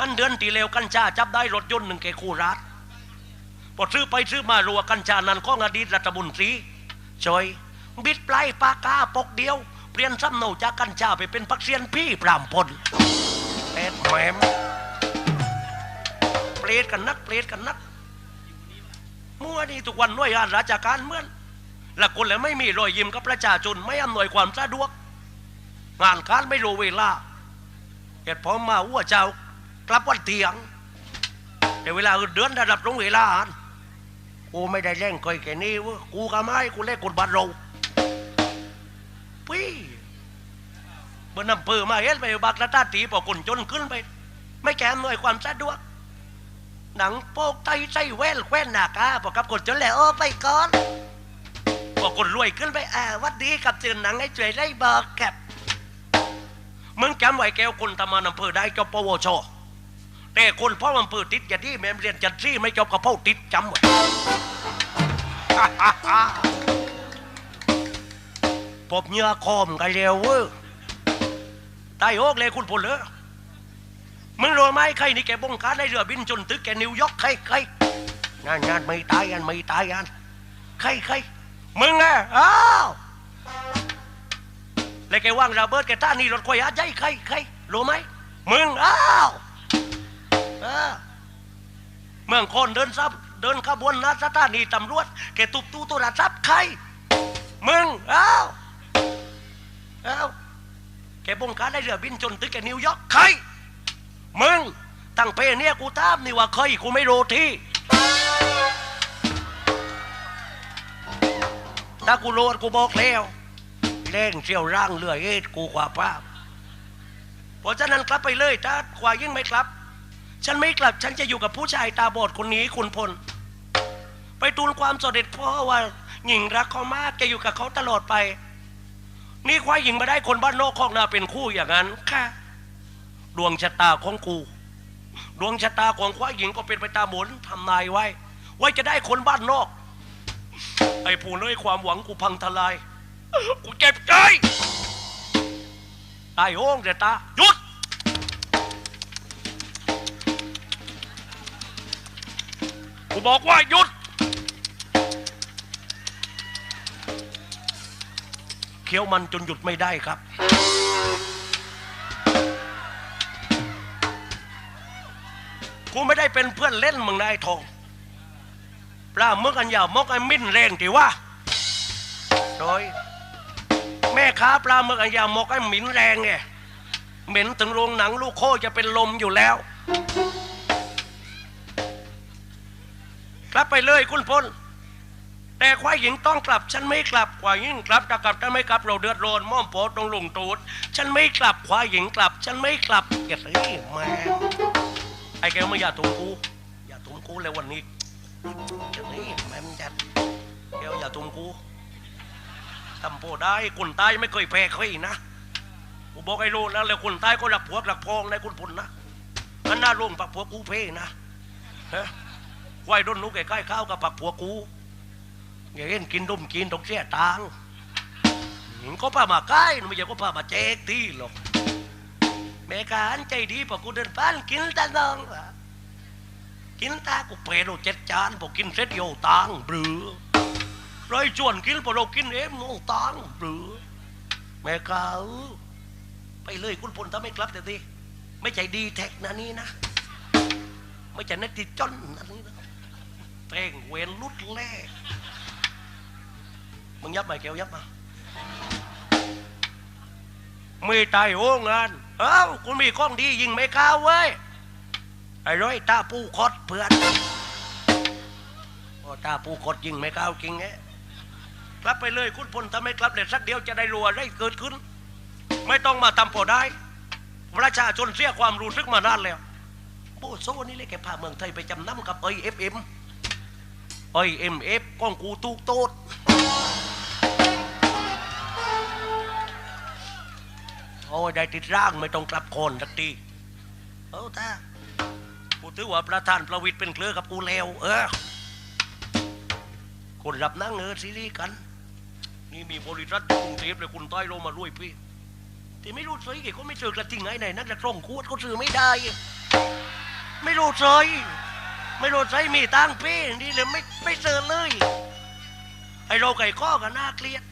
อันเดือนตีเลวกัญชาจับได้รถยนต์หนึ่งแกคู่รัฐพอซื้อไปซื้อมารัวกัญชานั้นของอดีตรัฐมนตรีช่วยบิดปลายปากกาปกเดียว เปลี่ยนซ้ำเนาจากกัญชาไปเป็นพักเซียนพี่ปรามพลเอ็ดแหมมเปรตกันนักเปรตกันนักมั่วนี่ทุกวันหน่วยงานราชการเมื่อนและคนแล้วไม่มีรอยยิ้มกับประชาชนไม่อำนวยความสะดวก งานการไม่รู้เวลาเหตุพอมาวัวเจ้า กลับวันเตียง แต่เวลาเดือนระดับตรงเวลากูไม่ได้เล่นเคยแค่นี้วะกูก็ไม่กูเล่นกดบัตรเราพี่บนอำเภอมาเห็นไปบักระตาตีพอคนจนขึ้นไป ไม่แกอำนวยความสะดวก หนังโปกไตใส่แว่นแคว้นหนากาพอกับคนจนแล้วโอ้ไปก่อนพอคนรวยขึ้นไปอ่าวัดดีกับเจอหนังให้ช่วยได้บอกแคบมึงจำไว้แก้วคนทำงานอำเภอได้จบปวช แต่คนพ่ออำเภอติดอย่าที่แม่เรียนจัดซี่ไม่จบกับพ่อติดจำไว้ปบเหงื่อคอมกันเร็วเว้ยตายโอกเลยคุณพลเลยมึงรู้ไหมใครนี่แกบงการได้เรือบินจนตึกแกนิวยอร์กใครใครงานงานไม่ตายอันไม่ตายอันใครใครมึงไงอ้าวแล้วแกว่างระเบิดแกท่านี่รถควายอาใจใครใครรู้ไหมมึงอ้าว เมืองคนเดินซับเดินขบวนนัดสถานีตำรวจแกตุบตู้ตัวรับใครมึงเอ้าเอ้าแกบงการได้เรือบินจนตึกแกนิวยอร์กใครมึงตั้งเพเนี่ยกูตามนี่ว่าเคยกูไม่รู้ที่ถ้ากูโลดกูบอกแล้วเล่งเชี่ยวร่างเรือเอ็ดกูกว่าป้าพเพราะฉะนั้นกลับไปเลยถ้าขวายิ่งไม่กลับ ฉันไม่กลับฉันจะอยู่กับผู้ชายตาบอดคนนี้คุณพล ไปทูลความสดเด็จพ่อว่าหญิงรักเขามากจะอยู่กับเขาตลอดไป นี่ควายหญิงมาได้คนบ้านนอกคอกนาเป็นคู่อย่างนั้นค่ะ ดวงชะตาของกู ดวงชะตาของควายหญิงก็เป็นไปตามหมุนทำนายไว้ ไว้จะได้คนบ้านนอก ไอ้ผู้เลยความหวังกูพังทลาย กูเจ็บใจตายโอ้งแต่ตาหยุด กูบอกว่าหยุด เคี้ยวมันจนหยุดไม่ได้ครับ กูไม่ได้เป็นเพื่อนเล่นมึงนายทองปลาเมื่อกันยาวมกไอ้มิ้นแรงทีว่าโดยแม่ค้าปลาเมื่อกันยาวมกไอ้หมิ่นแรงไงเหม็นถึงโรงหนังลูกโคจะเป็นลมอยู่แล้ว ไปเลยคุณพลแต่ควายหญิงต้องกลับ ฉันไม่กลับควายหญิงกลับจะกลับถ้าไม่กลับเราเดือดร้อนม่อมโปตรงลุงตูดฉันไม่กลับควายหญิงกลับ ฉันไม่กลับอย่าสิแม่ไอ้แกไม่อย่าถุงกูอย่าถุงกูเลยวันนี้จะนี่แม่มจัดแกอย่าถุงกูทำโพได้คนตายไม่เคยแพ้ใครนะกูบอกไอ้รู้แล้วเลยคนตายก็หลักพวกหลักพองในคุณพลนะอันน่าร่วงปักพวกกูเพ่นะฮะ วายด้นนุกใกล้ๆข้าวกับปักพวกูอย่าเห็นกินดุมกินต้องเสียตังค์ก็พามาใกล้ไม่ใช่ก็พามาแจกที่หรอกแม่การใจดีพอกูเดินผ่านกินตาดองกินตากูเปรโดเจ็ดจานพอกินเสร็จโยตังเบลือร้อยจวนกินพอเรากินเอ็มโง่ตังเบลือแม่กาเออไปเลยคุณพลถ้าไม่กลับแต่ทีไม่ใจดีแท็กนะนี่นะ ไม่ใช่นักติดจอนนะนี่นะ เต่งเวนลุดแล่มึงยับไหมแก้วยับมาไม่ตายโอ้งานเอ้าคุณมีข้องดียิงไม่เข้าวเว้ยไอ้ร้อยตาปูคดเพื่อนโอ้ตาปูคดยิงไม่เข้าวจริงแงกลับไปเลยคุณพลถ้าไมกลับเลยสักเดียวจะได้รัวได้เกิดขึ้น ไม่ต้องมาทำพอได้ประชาชนเสียความรู้สึกมานานแล้วโอ้โซนี่เลยแกพาเมืองไทยไปจำนำกับไอเอฟเอ็ม ไอเอ็มเอฟก้องกูตูกโตดโอ้ยได้ติดร่างไม่ต้องกลับคนสักทีเออตากูถือว่าประธานประวิตรเป็นเครือกับกูแล้ว เออคนรับนั่งเออซีรีส์กัน นี่มีบริษัทกรุงเทพเลยคุณต้อยลงมาลุยพี่ที่ไม่รู้ซื้อกี่ก็ไม่เจอกระทิงไงไหนนั่นจะตรงขวดก็ซื้อไม่ได้ ไม่รู้ใจ ไม่รู้ใจมีตั้งพี่นี่เลยไม่ไม่เจอเลยไอเราไก่ข้อกันน่าเกลียด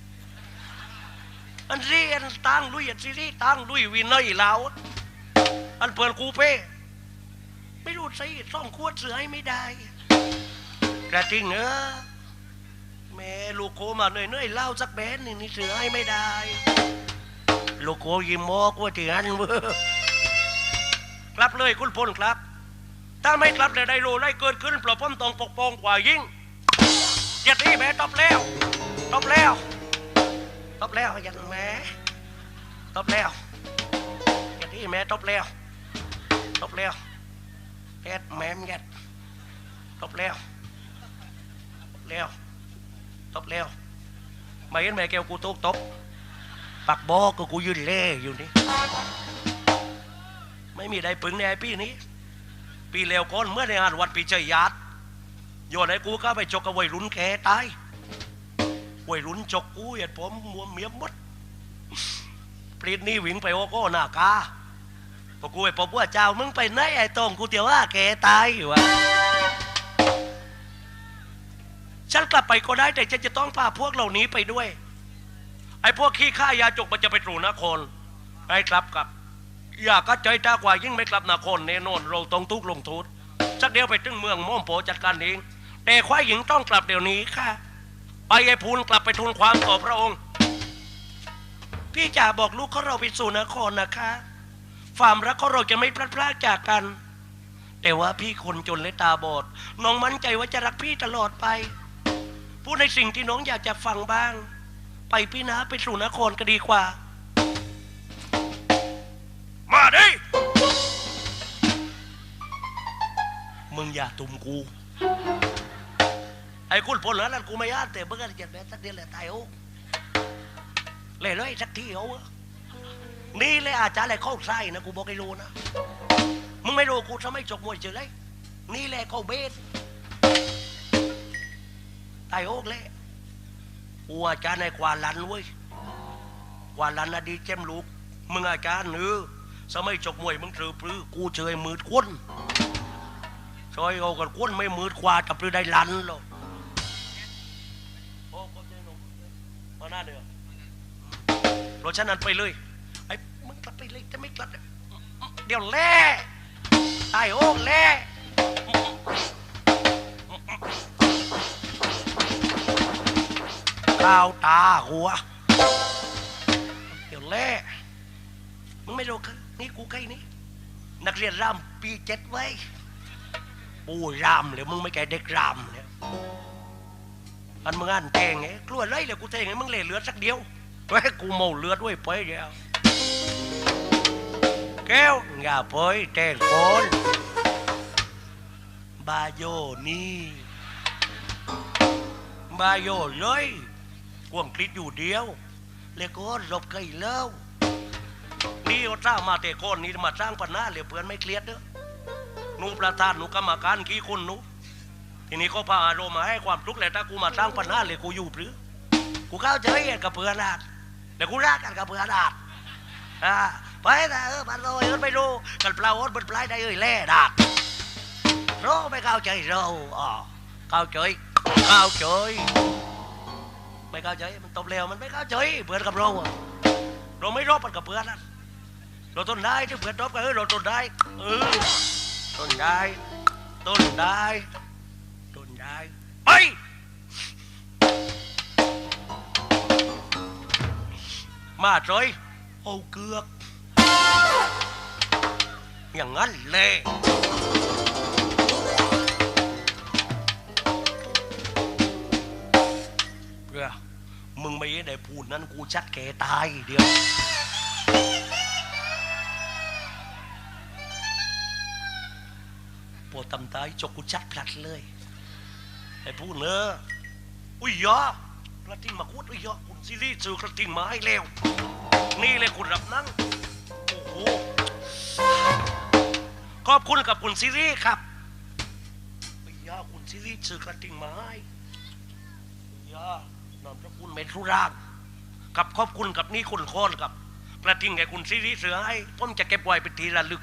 อันซีอันตั้งลุยอันซีรีตั้งลุยวินเนอร์ล้วอันเปิดกูเป้ไม่รู้ใจซ่องขวดเสือให้ไม่ได้กระทิงเออแม่ลูกโคมาเหนื่อยๆเล่าสักแบนหนึ่งนี่เสือให้ไม่ได้ ลูกโคยิ้มมอกว่าที่อันเว้อกลับเลยคุณพลครับ ถ้าไม่กลับเลยได้รู้ได้เกิดขึ้นเพราะผมต้องปกป้องกว่ายิ่งเจ็ดนี่แม่ตบแล้วตบแล้วตบแล้วยันแม่ตบแล้วเจ็ดนี่แม่ตบแล้วตบแล้วแอดแม่มยัดตบแล้วแล้วตบแล้วมาเห็นแม่แก้วกูตกตบปักบอกก็กูยืนเล่อยู่นี่ไม่มีใดปึงในไอ้ปีนี้ ปีเลวก้นเมื่อในงานวัดปีเจยญาติโยนให้กูเข้าไปจกกับวัยรุ่นแกตายวัยรุ่นจกกูเหยียดผมมัวเมียมดปลีดนี่วิ่งไปโอโก้หน้ากาพอกูไปพบว่าเจ้ามึงไปไหนไอ้ตรงกูเตียวว่าแกตายอยู่วะฉันกลับไปก็ได้แต่ฉันจะต้องพาพวกเหล่านี้ไปด้วย ไอ้พวกขี้ข้ายาจกมันจะไปตรูนครไอ้กลับกับ อยากก็ใจตากว่ายิ่งไม่กลับนครเนโนนเราต้องทุกลงโทษสักเดียวไปถึงเมืองม่อมโปจัดการเองแต่ควายหญิงต้องกลับเดี๋ยวนี้ค่ะ ไปไอ้พูนกลับไปทูลความต่อพระองค์ พี่จ่าบอกลูกเขาเราไปสู่นครนะคะความรักของเราจะไม่พลัดพรากจากกัน แต่ว่าพี่คนจนและตาบอด น้องมั่นใจว่าจะรักพี่ตลอดไป พูดในสิ่งที่น้องอยากจะฟังบ้าง ไปพี่นะไปสู่นครก็ดีกว่า มาดิมึงอย่าตุ่มกู ไอ้คุณพลนั้นกูไม่ยากแต่เมื่อกี้จะได้สักเดือนแหละตายโอ้เลยเลยสักทีเอานี่เลยอาจารย์อะไรเข้าไส้นะกูบอกให้รู้นะ มึงไม่รู้กูทำไมจกมวยเจอเลยนี่แหละเข้าเบสตายโอกเลยกูอาจารย์ในควาลันเว้ยควาลันอดีเจมลูก มึงอาจารย์เนื้อ สมัยจกมวยมึงถือปรือกูเจอมืดควนซอยเอากันควนไม่มืดควาจับปรือได้ลันหรอกโอ้ขอบใจหนูมาหน้าเดือรถฉันนั้นไปเลยไอ้มึงกลับไปเลยจะไม่กลับเนี่ยเดี๋ยวแล่ตายโอกแล่ข้าวตาหัวเดี๋ยวแล่มึงไม่รู้คือ นี่กูใกล้นี่นักเรียนรามปีเจ็ดไว้ปูรามเลยมึงไม่แก่เด็กรามเนี่ยอันมึงอ่านแทงไงกลัวไรเลยกูแทงไงมึงเลือเลือดสักเดียวไว้กูเมาเลือดด้วยไปเดียวแก้วอย่าไปแทงคนบาโยนี่มาโยเลยกวงคลิดอยู่เดียวแล้วก็หลบไกลเล่า นี่เขาสร้างมาแต่ก้อนนี้มาสร้างปัญหาเลยเพื่อนไม่เครียดเด้อหนูประธานหนูกรรมการกี่คนหนูทีนี้ก็พาอารมณ์มาให้ความทุกข์เลยถ้ากูมาสร้างปัญหาเลยกูอยู่หรือกูเข้าใจกับเพื่อนอาดแต่กูรักกันกับเพื่อนอาดอ่าไปแต่เออมันโรยเออไม่รู้กันเปล่าอดบนปลายได้เอ้ยแล่ดาดรู้ไม่เข้าใจเราอ๋อเข้าใจเข้าใจไม่เข้าใจมันตบเร็วมันไม่เข้าใจเพื่อนกับเราเราไม่รบกันกับเพื่อนนะ เราทนได้ที่เพื่อนรบกันเออเราทนได้เออทนได้ทนได้ทนได้ไปมาจอยเอาเกือกอย่างนั้นเลยเพื่อมึงไม่ได้พูดนั้นกูชัดแกตายเดียว วดตำตายจกกูชัดพลัดเลยไอ้พูดเนอะอุ้ยยอกระทิงมาคุดอุ้ยยอคุณซีรีส์ซื้อกระทิงมาให้แล้วนี่เลยคุณรับนั่งโอ้โหขอบคุณกับคุณซีรีส์ครับอุ้ยยอคุณซีรีส์ซื้อกระทิงมาให้อุยานามสกุลเมทุรางกับขอบคุณกับนี่คุณโคนกับกระทิงแก่คุณซีรีเสือให้ผมจะเก็บไว้เป็นทีระลึก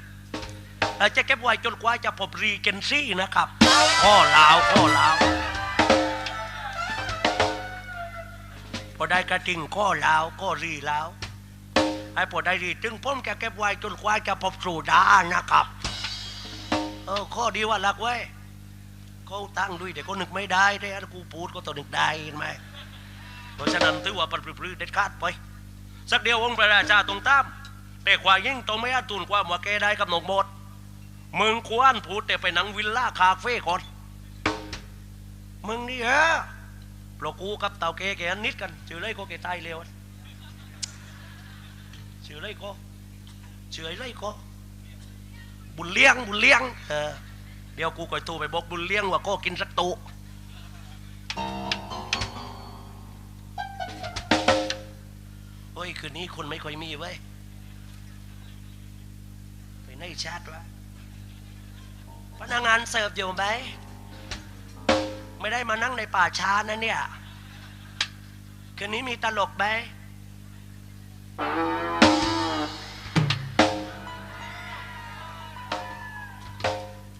จะเก็บไว้จนกว่าจะพบรีเกนซี่นะครับข้อลาวข้อลาวพอได้กระทิงข้อลาวก็รีลาวไอ้พอได้รีจึงผมจะเก็บไว้จนกว่าจะพบสู่ดานะครับเออข้อดีว่าหลักไว้เขาตั้งด้วยเดี๋ยวก็นึกไม่ได้ได้อันกูพูดก็ต้องนึกได้เห็นไหมเพราะฉะนั้นถือว่าปริปรื้เด็ดขาดไปสักเดียวองค์พระราชาตรงตามแต่กว่ายิ่งต้องไม่อาจตุนความว่าแกได้กับนกหมด มึงควรพูดแต่ไปหนังวิลล่าคาเฟ่ก่อน มึงนี่ฮะเพราะกูกับเต่าแกแกนิดกันชื่อไรก็แกตายเร็วชื่อไรก็ชื่อไรก็บุญเลี้ยงบุญเลี้ยงเออเดี๋ยวกูก่อยตูไปบอกบุญเลี้ยงว่าก็กินสักตุโอ้ยคืนนี้คนไม่ค่อยมีเว้ยไปไหนชาติวะ พนักงานเสิร์ฟอยู่ไหมไม่ได้มานั่งในป่าช้านะเนี่ย คืนนี้มีตลกไหม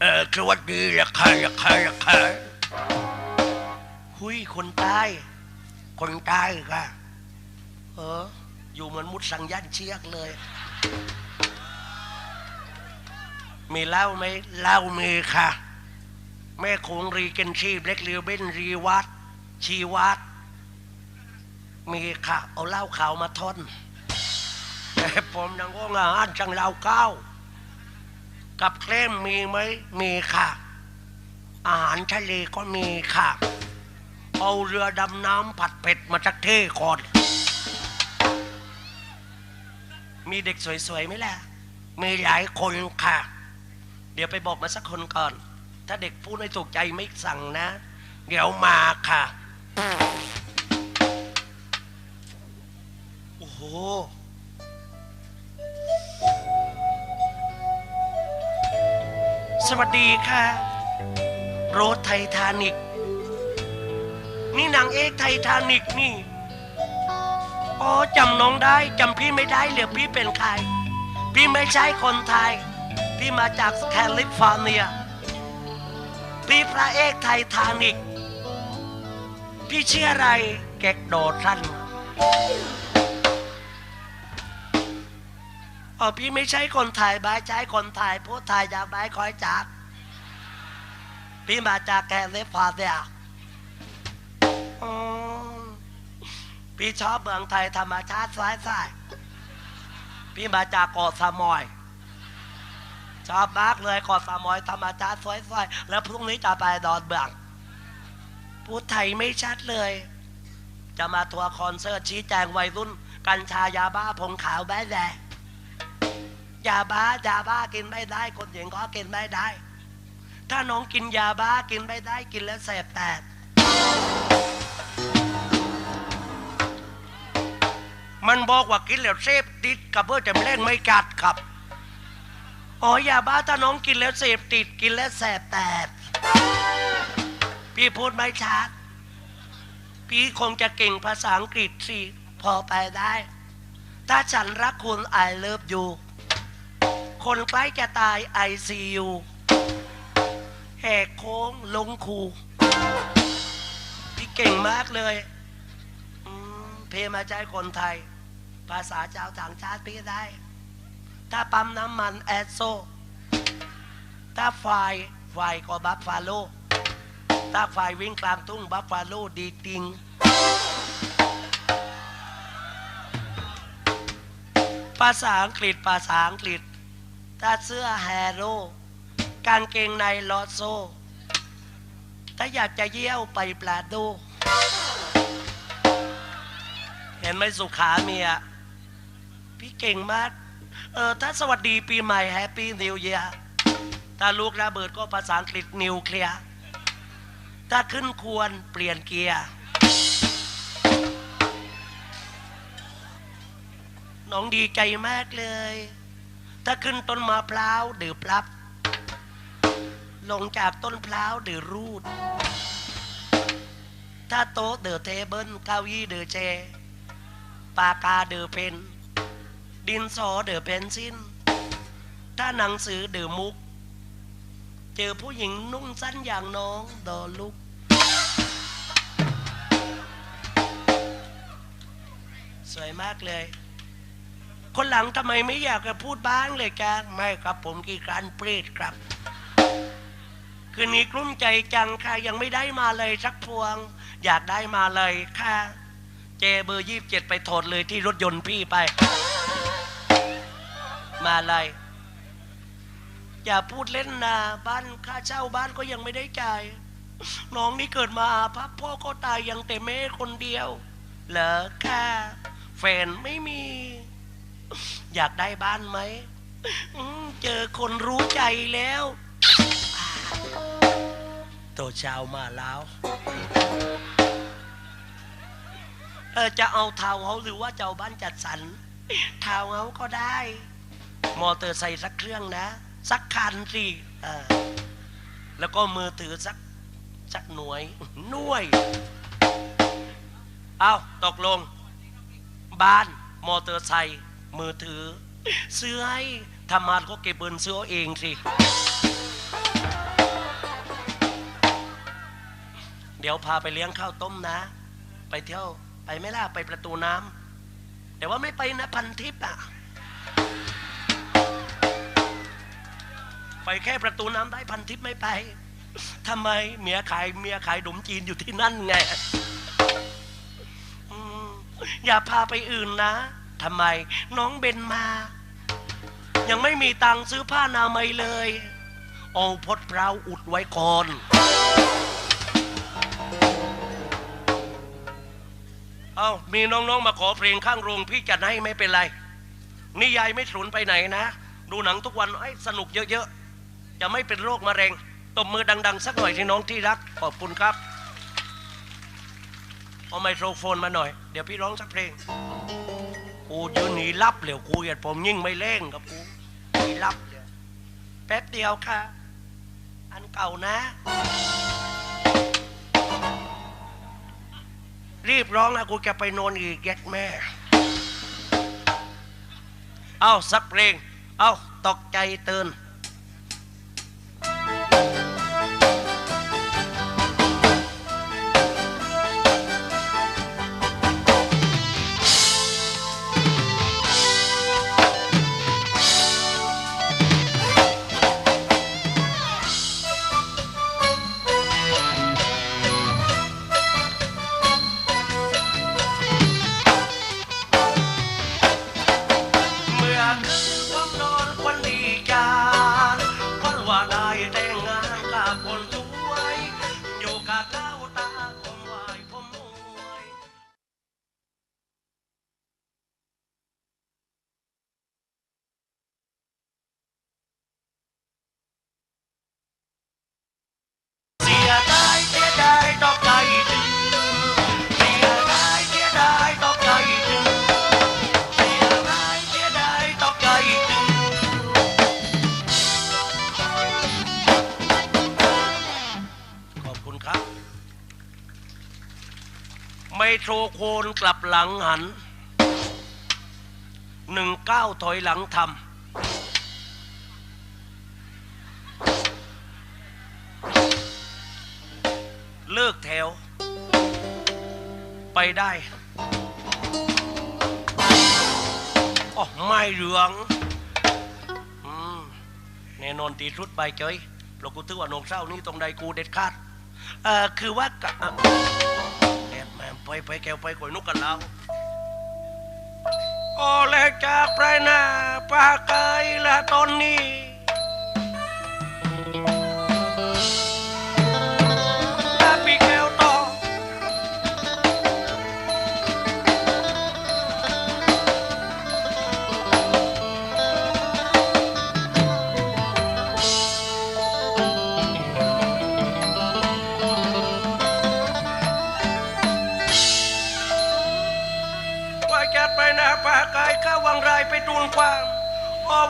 เออสวัสดีละค่ะละค่ะละค่ะหุยคนใต้คนใต้ค่ะ เออ อยู่เหมือนมุดสังยันเชียกเลย มีเหล้าไหมเหล้ามีค่ะ แม่คงรีเกนชีเล็กเรียวเบนรีวัดชีวัดมีค่ะ เอาเหล้าขาวมาทอนแต่ผมยังว่างานจังเหล้าเก้า กับเคลมมีไหมมีค่ะ อาหารทะเลก็มีค่ะ เอาเรือดำน้ำผัดเผ็ดมาจากเท่ก่อนมีเด็กสวยๆไหมล่ะ มีหลายคนค่ะ เดี๋ยวไปบอกมาสักคนก่อน ถ้าเด็กพูดไม่ถูกใจไม่สั่งนะ เดี๋ยวมาค่ะ โอ้โห สวัสดีค่ะ โรถไททานิก นี่นางเอกไททานิกนี่ อ๋อจำน้องได้จำพี่ไม่ได้เหรือพี่เป็นใคร พี่ไม่ใช่คนไทย พี่มาจากแคลิฟอร์เนียพี่พระเอกไททานิก พี่ชื่ออะไรแกกโดดสั้นอ๋อพี่ไม่ใช่คนไทยบายใช้คนไทยพูดไทยจากบายคอยจาก พี่มาจากแคลิฟอร์เนียพี่ชอบเมืองไทยธรรมชาติสายสายพี่มาจากเกาะสมอย ชอบมากเลยเกาะสมอยธรรมชาติสวยๆ แล้วพรุ่งนี้จะไปดอนเบืองพูดไทยไม่ชัดเลย จะมาทัวร์คอนเสิร์ตชี้แจงวัยรุ่น กัญชายาบ้าผงขาวแบ๊แดยาบ้ายาบ้ากินไม่ได้ คนหญิงก็กินไม่ได้ ถ้าน้องกินยาบ้ากินไม่ได้กินแล้วแสบแตดมันบอกว่ากินแล้วเสพติดกับเพื่อจะไม่เล่นไม่กัดครับ อ๋อยาบ้าถ้าน้องกินแล้วเสพติดกินแล้วแสบแตดพี่พูดไม่ชัด พี่คงจะเก่งภาษาอังกฤษสิพอไปได้ ถ้าฉันรักคุณ I love you คนใกล้จะตาย I see you แหกโค้งลงคู พี่เก่งมากเลยอืมเพมาใจคนไทย ภาษาชาวต่างชาติพี่ได้ ถ้าปั๊มน้ำมันแอดโซ ถ้าไฟไฟก็บัฟฟาโล ถ้าไฟวิ่งกลางทุ่งบัฟฟาโลดีติง ภาษาอังกฤษภาษาอังกฤษ ถ้าเสื้อแฮโร่กางเกงในลอโซ ถ้าอยากจะเยี่ยวไปปลาดู เห็นไหมสุขาเมีย พี่เก่งมาก เออถ้าสวัสดีปีใหม่แฮปปี้นิวเยียถ้าลูกระเบิดก็ภาษาอังกฤษนิวเคลียร์ถ้าขึ้นควรเปลี่ยนเกียร์ น้องดีใจมากเลย ถ้าขึ้นต้นมะพร้าวดือพลับ ลงจากต้นพร้าวดือรูด ถ้าโต๊ะเดือเทเบิลเก้าอี้เดือเจ ปากกาเดือเพน ดินสอเดือเพนซินถ้าหนังสือเดือมุก เจอผู้หญิงนุ่งสั้นอย่างน้องดอลุก สวยมากเลย คนหลังทำไมไม่อยากจะพูดบ้างเลยจ้าไม่ครับผมกี่การเปรตครับ คืนนี้กลุ้มใจจังค่ะ ยังไม่ได้มาเลยสักพวง อยากได้มาเลยค่ะ เจเบอร์ยี่สิบเจ็ดไปถอดเลยที่รถยนต์พี่ไป มาเลยอย่าพูดเล่นนะบ้านค่าเช่าบ้านก็ยังไม่ได้จ่าย น้องนี่เกิดมาพับพ่อก็ตายยังแต่แม่คนเดียว เหรอค่ะ แฟนไม่มี อยากได้บ้านไหมมเจอคนรู้ใจแล้วอ่าโตช้ามาแล้วเออจะเอาเทาเฮาหรือว่าจะเอาบ้านจัดสรรเทาเฮาก็ได้ มอเตอร์ไซค์สักเครื่องนะ สักคันสิแล้วก็มือถือสักสักหน่วยหน่วย เอาตกลง บ้านมอเตอร์ไซค์มือถือซื้อให้ทำงาก็เก็บเงินซื้อเองสิ เดี๋ยวพาไปเลี้ยงข้าวต้มนะ ไปเที่ยว ไปไม่ล่ะ ไปประตูน้ำแต่ว่าไม่ไปนะพันทิพย์อะ ไปแค่ประตูน้ำได้พันทิพย์ไม่ไปทำไมเมียขายเมียขายดมจีนอยู่ที่นั่นไงอืมอย่าพาไปอื่นนะทำไมน้องเบนมา ยังไม่มีตังค์ซื้อผ้านามัยเลย เอาพดเพราอุดไว้ก่อน เอามีน้องๆมาขอเพลงข้างโรงพี่จัดให้ไม่เป็นไรนี่ยายไม่สูญไปไหนนะ ดูหนังทุกวันให้สนุกเยอะๆ จะไม่เป็นโรคมะเร็งตบมือดัง ๆ สักหน่อยที่น้องที่รัก ขอบคุณครับ เอาไมโครโฟนมาหน่อย เดี๋ยวพี่ร้องสักเพลง กูยืนหนีรับเหลวกูอย่าผมยิ่งไม่เล่งกับกูหนีรับเดี๋ยวแป๊บเดียวค่ะ อันเก่านะ รีบร้องนะกูจะไปนอนอีกแยกแม่ เอาสักเพลง เอาตกใจตื่น โทรโคนกลับหลังหันหนึ่งเก้าถอยหลังทำเลิกแถว ไปได้อ๋อไม่เหลืองอแน่นอนตีชุดใบเจยเรากูถือว่านงเศร้านี่ตรงใดกูเด็ดขาดเออคือว่า ไปไปแกวไปก่อยนุกกันแล้วโอเลจากไปหน้าปาไกลละตอนนี้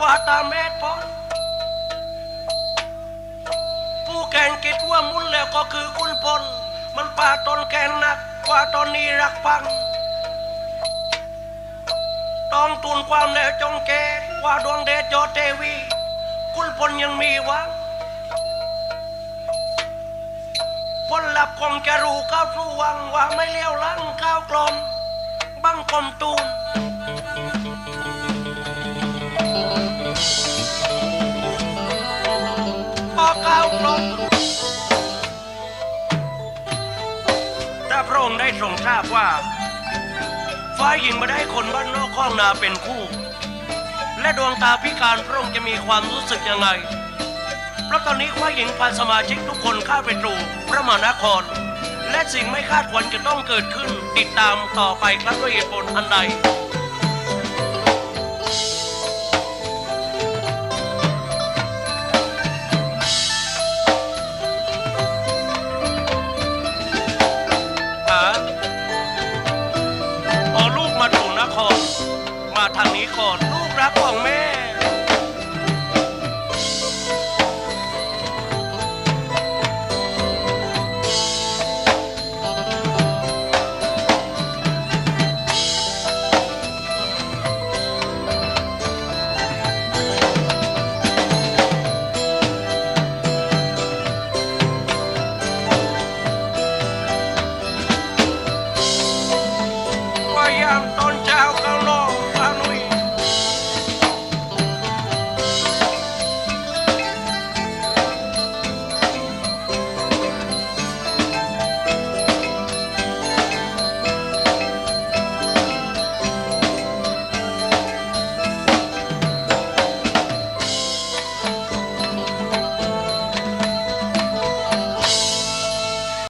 ว่าตาเมตพอผู้แข่งกิจว่ามุนแล้วก็คือคุณพล มันป่าตนแกนหนักกว่าตอนนี้รักพังต้องทูลความแล้วจงแกว่าดวงเดชยอดเทวี คุณพลยังมีหวังบคงจะรู้ก้าวสู่วังว่าไม่เลี้ยวลังก้าวกลมบังกลมตูน ได้ทรงทราบว่าฝ่ายหญิงมาได้คนบ้านนอกข้องนาเป็นคู่ และดวงตาพิการพระองค์จะมีความรู้สึกยังไง เพราะตอนนี้ฝ่ายหญิงพาสมาชิกทุกคนข้าไปตรูพระมหานคร และสิ่งไม่คาดฝันจะต้องเกิดขึ้นติดตามต่อไปครับด้วยเหตุผลอันใด